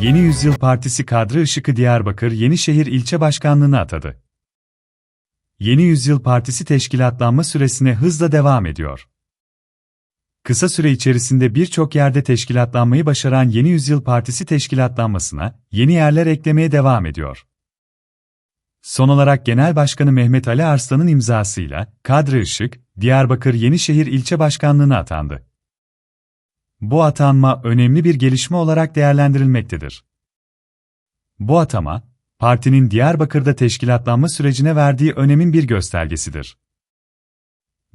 Yeni Yüzyıl Partisi Kadri Işık'ı Diyarbakır Yenişehir İlçe Başkanlığı'na atadı. Yeni Yüzyıl Partisi teşkilatlanma süresine hızla devam ediyor. Kısa süre içerisinde birçok yerde teşkilatlanmayı başaran Yeni Yüzyıl Partisi teşkilatlanmasına yeni yerler eklemeye devam ediyor. Son olarak Genel Başkanı Mehmet Ali Arslan'ın imzasıyla Kadri Işık, Diyarbakır Yenişehir İlçe Başkanlığı'na atandı. Bu atanma önemli bir gelişme olarak değerlendirilmektedir. Bu atama, partinin Diyarbakır'da teşkilatlanma sürecine verdiği önemin bir göstergesidir.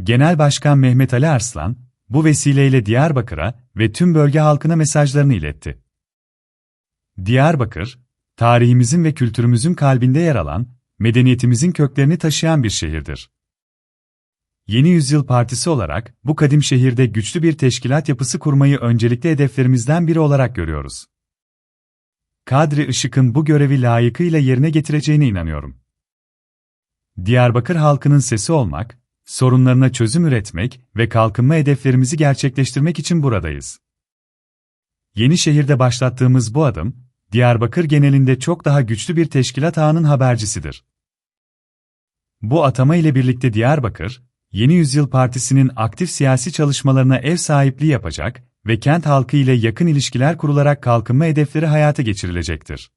Genel Başkan Mehmet Ali Arslan, bu vesileyle Diyarbakır'a ve tüm bölge halkına mesajlarını iletti. Diyarbakır, tarihimizin ve kültürümüzün kalbinde yer alan, medeniyetimizin köklerini taşıyan bir şehirdir. Yeni Yüzyıl Partisi olarak bu kadim şehirde güçlü bir teşkilat yapısı kurmayı öncelikli hedeflerimizden biri olarak görüyoruz. Kadri Işık'ın bu görevi layıkıyla yerine getireceğine inanıyorum. Diyarbakır halkının sesi olmak, sorunlarına çözüm üretmek ve kalkınma hedeflerimizi gerçekleştirmek için buradayız. Yeni şehirde başlattığımız bu adım, Diyarbakır genelinde çok daha güçlü bir teşkilat ağının habercisidir. Bu atama ile birlikte Diyarbakır, Yeni Yüzyıl Partisi'nin aktif siyasi çalışmalarına ev sahipliği yapacak ve kent halkı ile yakın ilişkiler kurularak kalkınma hedefleri hayata geçirilecektir.